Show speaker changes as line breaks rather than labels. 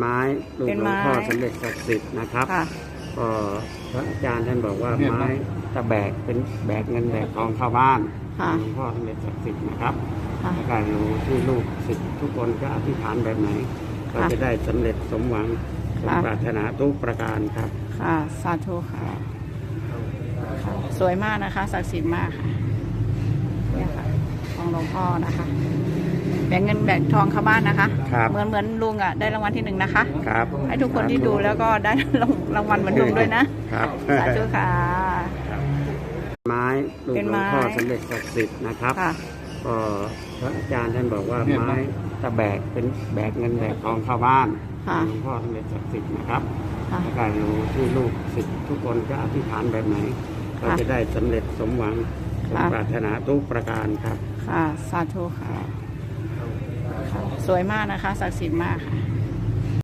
ไม้ลูก
เป็น
หลวง
ไม้
พ่อสมเด็จศักดิ์สิทธิ์นะครับ
ค่ะ
ก็พระอาจารย์ท่านบอกว่าไม้ตะแบกเป็นแบกเงินแบกทองเข้าบ้าน
ค่ะ
หลวงพ่อสมเด็จศักดิ์สิทธิ์นะครับ
ค่ะ
แล้วการรู้ที่ลูกศิษย์ทุกคนก็อธิษฐานแบบไหน ก็
ค่ะ
จะได้สำเร็จสมหวังสม
ค่ะ
ปรารถนาทุกประการครับ
ค่ะ สาธุค่ะค่ะสวยมากนะคะ ศักดิ์สิทธิ์มากค่ะเนี่ยค่ะของหลวงพ่อนะคะแบ่งเงินแบ่งทองเข้าบ้านนะคะ
ครับ
เหมือนเหมือนลุงอะได้รางวัลที่หนึ่งนะคะ
ครับ
ให้ทุกคนที่ดูแล้วก็ได้รางวัลเหมือนลุงด้วยนะ
ครับ
สาธุค่ะ
ไม้ลูก
เป็น
หล
ไม้
วงพ่อสมเด็จศักดิ์สิทธิ์นะครับ
ค่ะ
ก็พระอาจารย์ท่านบอกว่าไม้ตะแบกเป็นแบกเงินแบกทองเข้าบ้าน
ค่ะ
หลวงพ่อสมเด็จศักดิ์สิทธิ์นะครับ
ค่ะ
แล้วการรู้ที่ลูกศิษย์ทุกคนก็อธิษฐานแบบไหนก็
ค่ะ
จะได้สำเร็จสมหวังสม
ค่ะ
ปรารถนาทุกประการครับ
ค่ะ สาธุค่ะค่ะ สวยมากนะคะศักดิ์สิทธิ์มากค่ะ